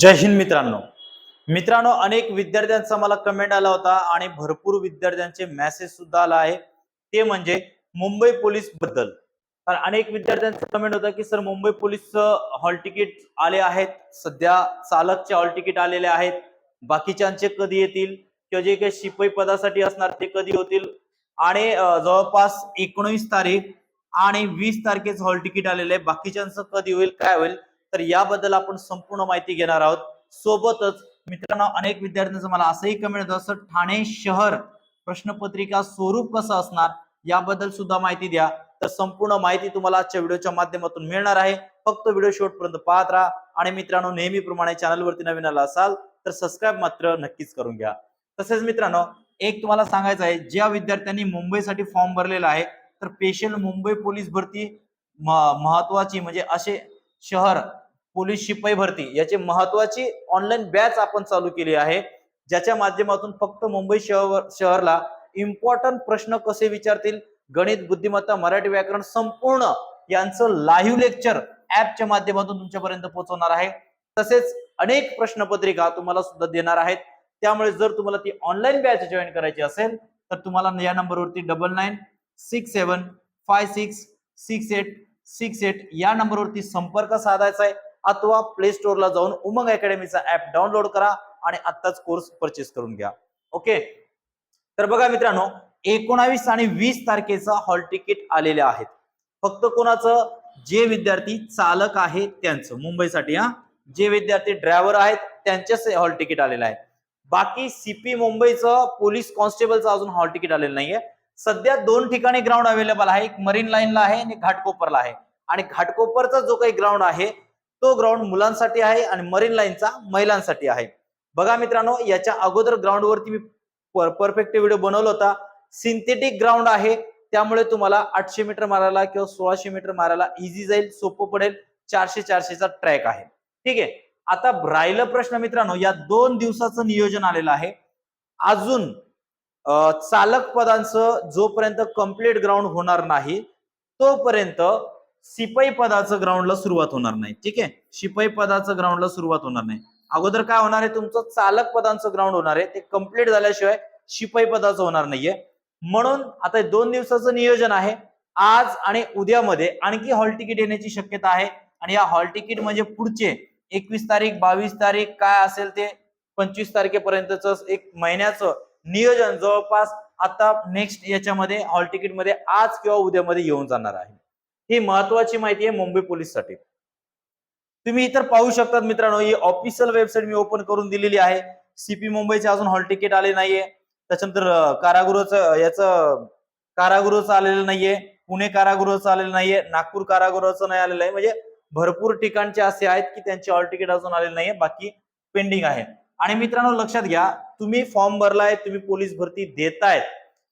जय हिंद मित्रांनो. मित्रांनो अनेक विद्यार्थ्यांचा मला कमेंट आला होता आणि भरपूर विद्यार्थ्यांचे मेसेज सुद्धा आला आहे. ते म्हणजे मुंबई पोलीसबद्दल. तर अनेक विद्यार्थ्यांचा कमेंट होता की sir Mumbai police hall ticket आले आहेत. सध्या चालकचे हॉल तिकीट आलेले आहेत. बाकीच्यांचे कधी येतील? किंवा जे काही शिपाई पदासाठी असणार ते कधी होतील? आणि जवळपास एकोणवीस तारीख आणि वीस तारखेच हॉल तिकीट आलेले आहे. बाकीच्यांचं कधी होईल काय होईल? तर याबद्दल आपण संपूर्ण माहिती घेणार आहोत. सोबतच मित्रांनो अनेक विद्यार्थ्यांचं मला असंही कमेंट होतं असं ठाणे शहर प्रश्नपत्रिका स्वरूप कसं असणार? याबद्दल सुद्धा माहिती द्या. तर संपूर्ण माहिती तुम्हाला आजच्या व्हिडिओच्या माध्यमातून मिळणार आहे. फक्त व्हिडिओ शेवटपर्यंत पाहत राहा. आणि मित्रांनो नेहमीप्रमाणे चॅनलवरती नवीन आला असाल तर सबस्क्राईब मात्र नक्कीच करून घ्या. तसेच मित्रांनो एक तुम्हाला सांगायचं आहे ज्या विद्यार्थ्यांनी मुंबईसाठी फॉर्म भरलेला आहे तर स्पेशल मुंबई पोलीस भरती महत्वाची म्हणजे असे शहर पोलीस शिपाई भरती याची महत्वाची ऑनलाईन बॅच आपण चालू केली आहे. ज्याच्या माध्यमातून फक्त मुंबई शहर शहरला इम्पॉर्टंट प्रश्न कसे विचारतील? गणित बुद्धिमत्ता मराठी व्याकरण संपूर्ण यांचं लाईव्ह लेक्चर ऍपच्या माध्यमातून तुमच्यापर्यंत पोहोचवणार आहे. तसेच अनेक प्रश्नपत्रिका तुम्हाला सुद्धा देणार आहेत. त्यामुळे जर तुम्हाला ती ऑनलाईन बॅच जॉईन करायची असेल तर तुम्हाला या नंबरवरती double nine six seven five six six eight six eight या नंबरवरती संपर्क साधायचा आहे. अथवा प्ले स्टोअरला जाऊन उमंग अकॅडमीचा ऍप डाउनलोड करा आणि आत्ताच कोर्स परचेस करून घ्या. ओके तर बघा मित्रांनो एकोणावीस आणि वीस तारखेचा हॉल तिकीट आलेले आहेत. फक्त कोणाचं? जे विद्यार्थी चालक आहे त्यांचं. मुंबईसाठी हा? जे विद्यार्थी ड्रायव्हर आहेत त्यांच्याच हॉल तिकीट आलेलं आहे. बाकी सीपी मुंबईचं पोलीस कॉन्स्टेबलचं अजून हॉल तिकीट आलेलं नाहीये. सध्या दोन ठिकाणी ग्राउंड अवेलेबल आहे. एक मरीन लाईनला आहे आणि घाटकोपरला आहे. आणि घाटकोपरचा जो काही ग्राउंड आहे तो ग्राउंड मुलांसाठी आहे आणि मरीन लाईनचा महिलांसाठी आहे. बघा मित्रांनो याच्या अगोदर ग्राउंडवरती मी परफेक्ट व्हिडिओ बनवला होता. सिंथेटिक ग्राउंड आहे. त्यामुळे तुम्हाला आठशे मीटर मारायला किंवा सोळाशे मीटर मारायला इझी जाईल सोपं पडेल. चारशे चारशेचा ट्रॅक आहे. ठीक आहे? आता राहिलं प्रश्न मित्रांनो या दोन दिवसाचं नियोजन आलेलं आहे. अजून चालक पदांचं जोपर्यंत कंप्लीट ग्राउंड होणार नाही तोपर्यंत शिपाई पदाचं ग्राउंडला सुरुवात होणार नाही. ठीक आहे? शिपाई पदाचं ग्राउंडला सुरुवात होणार नाही. अगोदर काय होणार आहे? तुमचं चालक पदांचं ग्राउंड होणार आहे. ते कंप्लीट झाल्याशिवाय शिपाई पदाचं होणार नाहीये. म्हणून आता दोन दिवसाचं नियोजन आहे. आज आणि उद्यामध्ये आणखी हॉल तिकीट येण्याची शक्यता आहे. आणि या हॉल तिकीट म्हणजे पुढचे एकवीस तारीख बावीस तारीख काय असेल ते पंचवीस तारखेपर्यंतच एक महिन्याचं नियोजन जवळपास आता नेक्स्ट याच्यामध्ये हॉल तिकीटमध्ये आज किंवा उद्यामध्ये येऊन जाणार आहे. ही महत्वाची माहिती आहे मुंबई पोलीससाठी. तुम्ही इतर पाहू शकतात मित्रांनो ही ऑफिशियल वेबसाईट मी ओपन करून दिलेली आहे. सीपी मुंबईचे अजून हॉल तिकीट आले नाहीये. त्याच्यानंतर कारागृहाचं याचं कारागृहाचं आलेलं नाहीये. पुणे कारागृहाचं आलेलं नाहीये. नागपूर कारागृहाचं नाही आलेलं आहे. म्हणजे भरपूर ठिकाणचे असे आहेत की त्यांचे हॉल तिकीट अजून आलेले नाहीये. बाकी पेंडिंग आहे. आणि मित्रांनो लक्षात घ्या तुम्ही फॉर्म भरलाय तुम्ही पोलीस भरती देतायत.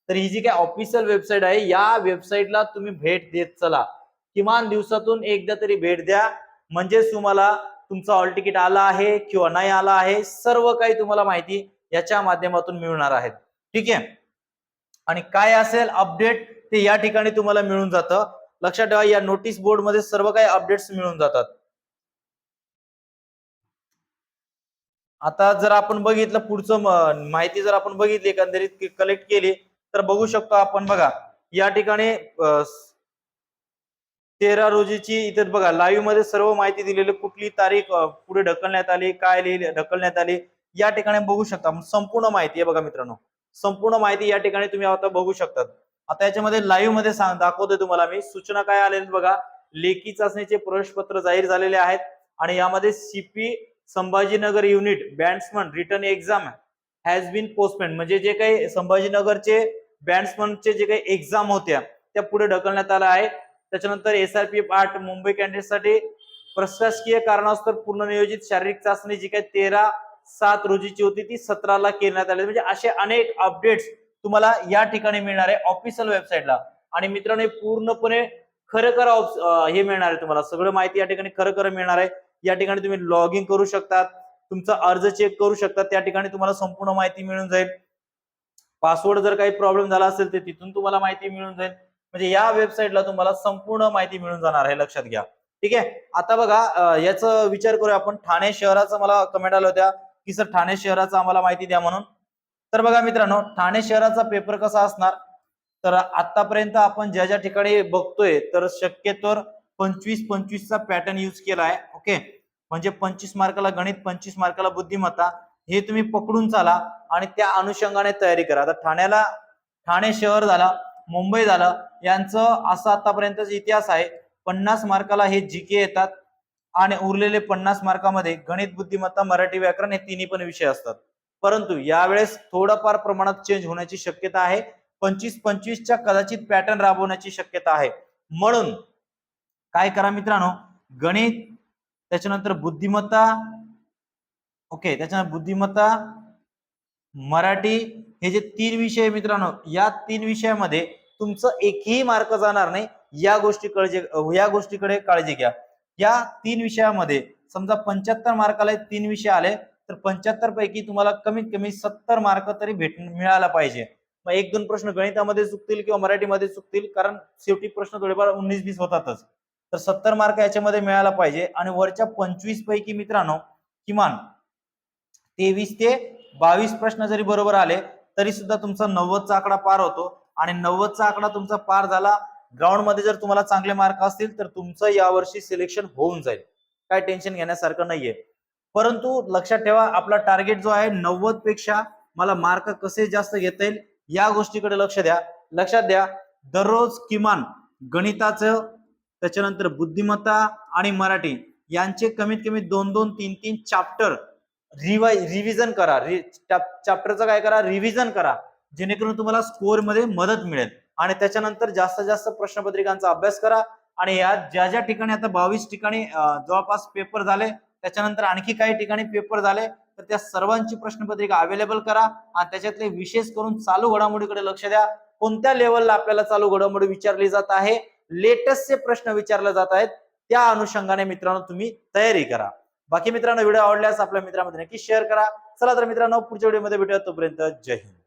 तर ही जी काय ऑफिशियल वेबसाईट आहे या वेबसाईटला तुम्ही भेट देत चला. किमान दिवसातून एकदा तरी भेट द्या. म्हणजेच तुम्हाला तुमचा हॉल तिकीट आला आहे किंवा नाही आला आहे सर्व काही तुम्हाला माहिती याच्या माध्यमातून मिळणार आहेत ठीक आहे? आणि काय असेल अपडेट ते या ठिकाणी तुम्हाला मिळून जातं. लक्षात ठेवा या नोटीस बोर्डमध्ये सर्व काही अपडेट्स मिळून जातात. आता जर आपण बघितलं पुढचं माहिती जर आपण बघितली एकंदरीत कलेक्ट केली तर बघू शकतो आपण बघा या ठिकाणी तेरा रोजीची इथे बघा लाईव्हमध्ये सर्व माहिती दिलेली कुठली तारीख पुढे ढकलण्यात आली काय लिहिले ढकलण्यात आली या ठिकाणी बघू शकता संपूर्ण माहिती आहे बघा मित्रांनो. संपूर्ण माहिती या ठिकाणी तुम्ही आता बघू शकतात. आता याच्यामध्ये लाईव्हमध्ये सांग दाखवतोय तुम्हाला मी. सूचना काय आलेल्या बघा लेखी चाचणीचे प्रवेशपत्र जाहीर झालेले आहेत आणि यामध्ये CP Sambhajinagar unit bandsman return exam has been postponement म्हणजे जे काही संभाजीनगरचे बँड्समनचे जे काही एक्झाम होत्या त्या पुढे ढकलण्यात आल्या आहे त्याच्यानंतर एसआरपीएफ आठ मुंबई कॅन्डिडेटसाठी प्रशासकीय कारणास्तव पूर्ण नियोजित शारीरिक चाचणी जी काही तेरा सात रोजीची होती ती सतराला करण्यात आली. म्हणजे असे अनेक अपडेट्स तुम्हाला या ठिकाणी मिळणार आहे ऑफिशियल वेबसाईटला आणि मित्रांनो हे पूर्णपणे खरं खरं हे मिळणार आहे तुम्हाला. सगळं माहिती या ठिकाणी खरं खरं मिळणार आहे. या ठिकाणी तुम्ही लॉग इन करू शकतात. तुमचा अर्ज चेक करू शकतात. त्या ठिकाणी तुम्हाला संपूर्ण माहिती मिळून जाईल. पासवर्ड जर काही प्रॉब्लेम झाला असेल तर तिथून तुम्हाला माहिती मिळून जाईल. म्हणजे या वेबसाईटला तुम्हाला संपूर्ण माहिती मिळून जाणार आहे लक्षात घ्या. ठीक आहे? आता बघा याचा विचार करूया आपण. ठाणे शहराचं मला कमेंट आलं होत्या की सर ठाणे शहराचं आम्हाला माहिती द्या म्हणून. तर बघा मित्रांनो ठाणे शहराचा पेपर कसा असणार? तर आतापर्यंत आपण ज्या ज्या ठिकाणी बघतोय तर शक्यतोवर पंचवीस पंचवीसचा पॅटर्न यूज केला आहे. ओके म्हणजे पंचवीस मार्काला गणित पंचवीस मार्काला बुद्धिमत्ता हे तुम्ही पकडून चाला आणि त्या अनुषंगाने तयारी करा. आता ठाण्याला ठाणे शहर झाला मुंबई झालं. यांचं असं आतापर्यंतचा इतिहास आहे. पन्नास मार्काला हे जी के येतात आणि उरलेले पन्नास मार्कामध्ये गणित बुद्धिमत्ता मराठी व्याकरण हे तिन्ही पण विषय असतात. परंतु यावेळेस थोडंफार प्रमाणात चेंज होण्याची शक्यता आहे. पंचवीस पंचवीसच्या कदाचित पॅटर्न राबवण्याची शक्यता आहे. म्हणून काय करा मित्रांनो गणित त्याच्यानंतर बुद्धिमत्ता ओके त्याच्यानंतर बुद्धिमत्ता मराठी हे जे तीन विषय मित्रांनो या तीन विषयामध्ये तुमचं एकही मार्क जाणार नाही. या गोष्टी काळजी या गोष्टीकडे काळजी घ्या. या तीन विषयामध्ये समजा पंच्याहत्तर मार्काला तीन विषय आले तर पंच्याहत्तर पैकी तुम्हाला कमीत कमी सत्तर मार्क तरी भेट मिळायला पाहिजे. मग एक दोन प्रश्न गणितामध्ये चुकतील किंवा मराठीमध्ये चुकतील कारण शेवटी प्रश्न थोडेफार उन्नीस बीस होतातच. तर सत्तर मार्क याच्यामध्ये मिळायला पाहिजे. आणि वरच्या पंचवीस पैकी मित्रांनो किमान तेवीस ते बावीस प्रश्न जरी बरोबर आले तरी सुद्धा तुमचा नव्वदचा आकडा पार होतो. आणि नव्वदचा आकडा तुमचा पार झाला. ग्राउंडमध्ये जर तुम्हाला चांगले मार्क असतील तर तुमचं यावर्षी सिलेक्शन होऊन जाईल. काय टेन्शन घेण्यासारखं नाहीये. परंतु लक्षात ठेवा आपला टार्गेट जो आहे नव्वदपेक्षा मला मार्क कसे जास्त घेता येईल या गोष्टीकडे लक्ष द्या. लक्षात द्या दररोज किमान गणिताचं त्याच्यानंतर बुद्धिमत्ता आणि मराठी यांचे कमीत कमी दोन दोन तीन तीन चॅप्टर रिवाय रिव्हिजन करा. रि चॅप्टरचं काय करा? रिव्हिजन करा. जेणेकरून तुम्हाला स्कोअरमध्ये मदत मिळेल. आणि त्याच्यानंतर जास्तीत जास्त प्रश्नपत्रिकांचा अभ्यास करा. आणि या ज्या ज्या ठिकाणी आता बावीस ठिकाणी जवळपास पेपर झाले त्याच्यानंतर आणखी काही ठिकाणी पेपर झाले तर त्या सर्वांची प्रश्नपत्रिका अवेलेबल करा. आणि त्याच्यातले विशेष करून चालू घडामोडीकडे लक्ष द्या. कोणत्या लेवलला आपल्याला चालू घडामोडी विचारली जात आहे? लेटेस्टचे प्रश्न विचारले जात आहेत. त्या अनुषंगाने मित्रांनो तुम्ही तयारी करा. बाकी मित्रांनो व्हिडिओ आवडल्यास आपल्या मित्रांमध्ये नक्की शेअर करा. चला तर मित्रांनो पुढच्या व्हिडिओमध्ये भेटूया. तोपर्यंत जय हिंद.